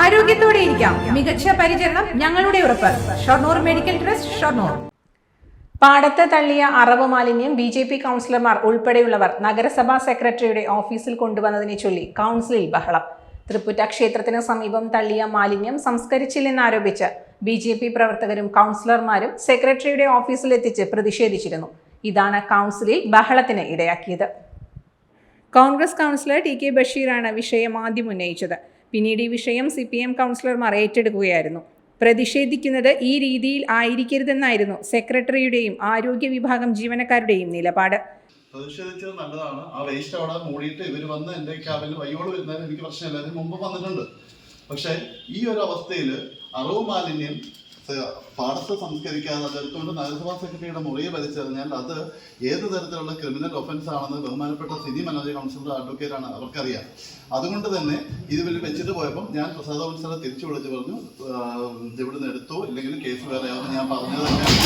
ആരോഗ്യത്തോടെ ഇരിക്കാം. മികച്ച പരിചരണം ഞങ്ങളുടെ ഉറപ്പ്. Shoranur medical trust Shoranur. പാടത്ത് തള്ളിയ അറവ് മാലിന്യം ബി ജെ പി കൗൺസിലർമാർ ഉൾപ്പെടെയുള്ളവർ നഗരസഭാ സെക്രട്ടറിയുടെ ഓഫീസിൽ കൊണ്ടുവന്നതിനെ ചൊല്ലി കൗൺസിലിൽ ബഹളം. തൃപ്പുറ്റ ക്ഷേത്രത്തിന് സമീപം തള്ളിയ മാലിന്യം സംസ്കരിച്ചില്ലെന്നാരോപിച്ച് ബി ജെ പി പ്രവർത്തകരും കൗൺസിലർമാരും സെക്രട്ടറിയുടെ ഓഫീസിലെത്തിച്ച് പ്രതിഷേധിച്ചിരുന്നു. ഇതാണ് കൗൺസിലിൽ ബഹളത്തിന് ഇടയാക്കിയത്. കോൺഗ്രസ് കൗൺസിലർ ടി കെ ബഷീറാണ് വിഷയം ആദ്യം ഉന്നയിച്ചത്. പിന്നീട് ഈ വിഷയം സി പി എം കൗൺസിലർമാർ ഏറ്റെടുക്കുകയായിരുന്നു. പ്രതിഷേധിക്കുന്നത് ഈ രീതിയിൽ ആയിരിക്കരുതെന്നായിരുന്നു സെക്രട്ടറിയുടെയും ആരോഗ്യ വിഭാഗം ജീവനക്കാരുടെയും നിലപാട്. പ്രതിഷേധിച്ചത് നല്ലതാണ്. ആ വേസ്റ്റ് അവിടെ മൂടിയിട്ട് ഇവർ വന്ന് എന്റെ ക്യാബിൽ വയ്യോട് വരുന്നതിന് എനിക്ക് പ്രശ്നമില്ല. അതിന് മുമ്പ് വന്നിട്ടുണ്ട്. പക്ഷേ ഈ ഒരു അവസ്ഥയിൽ അറവ് മാലിന്യം പാടത്ത് സംസ്കരിക്കാതെ അതെടുത്തുകൊണ്ട് നഗരസഭാ സെക്രട്ടറിയുടെ മുറിയെ വലിച്ചെറിഞ്ഞാൽ അത് ഏത് തരത്തിലുള്ള ക്രിമിനൽ ഒഫൻസ് ആണെന്ന് ബഹുമാനപ്പെട്ട സിനി മനോജ് കൗൺസിലർ അഡ്വക്കേറ്റ് ആണ് അവർക്കറിയാം. അതുകൊണ്ട് തന്നെ ഇത് വലിയ വെച്ചിട്ട് പോയപ്പോൾ ഞാൻ പ്രസാദ് തിരിച്ചു വിളിച്ച് പറഞ്ഞു "ആഹ്, ഇത് ഇവിടുന്ന് എടുത്തോ ഇല്ലെങ്കിൽ കേസ് വേറെ ഞാൻ പറഞ്ഞത് തന്നെ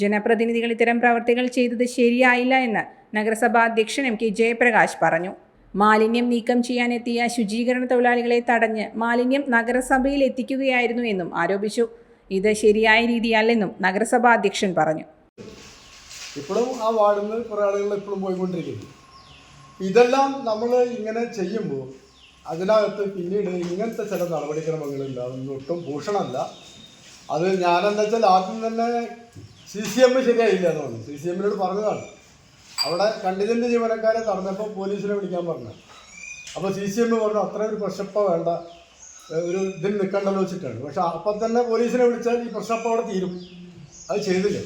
ജനപ്രതിനിധികൾ ഇത്തരം പ്രവർത്തികൾ ചെയ്തത് ശരിയായില്ല എന്ന് നഗരസഭാ അധ്യക്ഷൻ എം കെ ജയപ്രകാശ് പറഞ്ഞു. മാലിന്യം നീക്കം ചെയ്യാനെത്തിയ ശുചീകരണ തൊഴിലാളികളെ തടഞ്ഞ് മാലിന്യം നഗരസഭയിൽ എത്തിക്കുകയായിരുന്നു എന്നും ആരോപിച്ചു. ഇത് ശരിയായ രീതിയല്ലെന്നും നഗരസഭാ അധ്യക്ഷൻ പറഞ്ഞു. ഇപ്പോഴും ആ വാർഡിൽ കുറേ ആളുകൾ ഇപ്പോഴും പോയിക്കൊണ്ടിരിക്കുന്നു. ഇതെല്ലാം നമ്മൾ ഇങ്ങനെ ചെയ്യുമ്പോൾ അതിനകത്ത് പിന്നീട് ഇങ്ങനത്തെ ചില നടപടിക്രമങ്ങളില്ല അതൊന്നും ഒട്ടും ഭൂഷണമല്ല. അത് ഞാനെന്താ വെച്ചാൽ ആദ്യം തന്നെ സി സി എം ശരിയായില്ല എന്ന് പറഞ്ഞു. സി സി എമ്മിനോട് പറഞ്ഞതാണ്. അവിടെ കണ്ടിജന്റ് ജീവനക്കാരെ തടഞ്ഞപ്പോൾ പോലീസിനെ വിളിക്കാൻ പറഞ്ഞു. അപ്പോൾ സി സി എം പറഞ്ഞു അത്ര ഒരു പ്രശ്നപ്പ വേണ്ട. ഒരു ഇതിൽ നിൽക്കണ്ടല്ലോ വെച്ചിട്ടാണ്. പക്ഷെ അപ്പം തന്നെ പോലീസിനെ വിളിച്ചാൽ ഈ പ്രശ്നപ്പം അവിടെ തീരും. അത് ചെയ്തില്ല.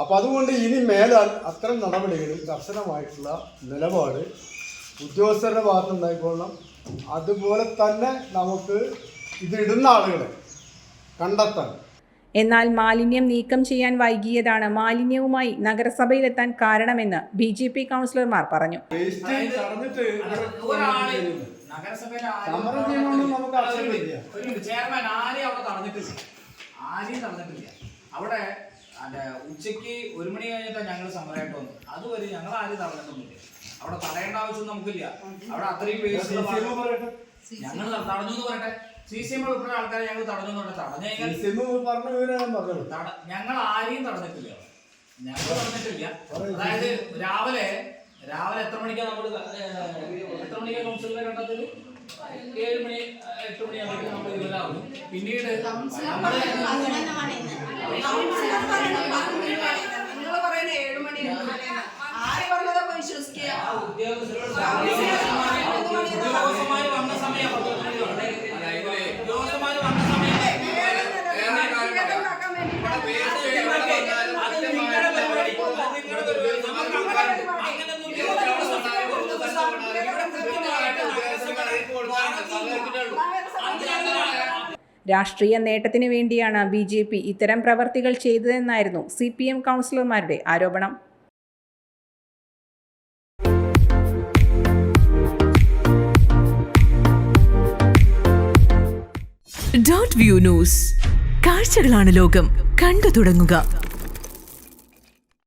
അപ്പോൾ അതുകൊണ്ട് ഇനി മേലാൽ അത്തരം നടപടികളിൽ കർശനമായിട്ടുള്ള നിലപാട് ഉദ്യോഗസ്ഥരുടെ ഭാഗത്തുണ്ടായിക്കൊള്ളണം അതുപോലെ തന്നെ നമുക്ക് ഇതിടുന്ന ആളുകളെ കണ്ടെത്താൻ എന്നാൽ മാലിന്യം നീക്കം ചെയ്യാൻ വൈകിയതാണ് മാലിന്യവുമായി നഗരസഭയിലെത്താൻ കാരണമെന്ന് ബി ജെ പി കൗൺസിലർമാർ പറഞ്ഞു. അവിടെ അവിടെ ഉച്ചയ്ക്ക് ഒരു മണി കഴിഞ്ഞിട്ടാണ് ഞങ്ങൾ സമരമായിട്ട് വന്നത്. അതുവരെ ഞങ്ങൾ ആരും തടഞ്ഞിട്ടൊന്നുമില്ല. അവിടെ തടയേണ്ട ആവശ്യം നമുക്കില്ല. അവിടെ അത്രയും ഞങ്ങൾ തടഞ്ഞു എന്ന് പറയട്ടെ. സി സി എം ഉൾപ്പെടെ ആൾക്കാരെ ഞങ്ങൾ തടഞ്ഞു എന്ന് പറഞ്ഞാൽ തടഞ്ഞു കഴിഞ്ഞാൽ സിമു പറഞ്ഞ വിവരം ഞാൻ തട- ഞങ്ങൾ ആരെയും തടഞ്ഞിട്ടില്ല. ഞങ്ങൾ തടഞ്ഞിട്ടില്ല. അതായത് രാവിലെ രാവിലെ എത്ര മണിക്കാണ് നമ്മൾ എത്ര മണിക്കാണ് കൗൺസിലറെ കണ്ടത് ഏഴ് മണി എട്ട് മണിയാകുമ്പോൾ നമ്മൾ ഇതിലാവും പിന്നീട് നമ്മൾ പറയുന്ന ഏഴ് മണി ആര് പറഞ്ഞതാ വിശ്വസിക്കുക ആ ഉദ്യോഗസ്ഥരോട് ഉദ്യോഗസ്ഥന്മാര് വന്ന സമയം ഉദ്യോഗസ്ഥന്മാര് വന്ന സമയം ഉണ്ടാക്കാൻ വേണ്ടി അത് നിങ്ങളുടെ പരിപാടി അത് നിങ്ങളുടെ പരിപാടി നമുക്ക് അങ്ങനെ അങ്ങനെയൊന്നും രാഷ്ട്രീയ നേട്ടത്തിന് വേണ്ടിയാണ് ബി ജെ പി ഇത്തരം പ്രവർത്തികൾ ചെയ്തതെന്നായിരുന്നു സി പി എം കൗൺസിലർമാരുടെ ആരോപണം. Dot view news. കാഴ്ചകളാണ് ലോകം. കണ്ടു തുടങ്ങുക.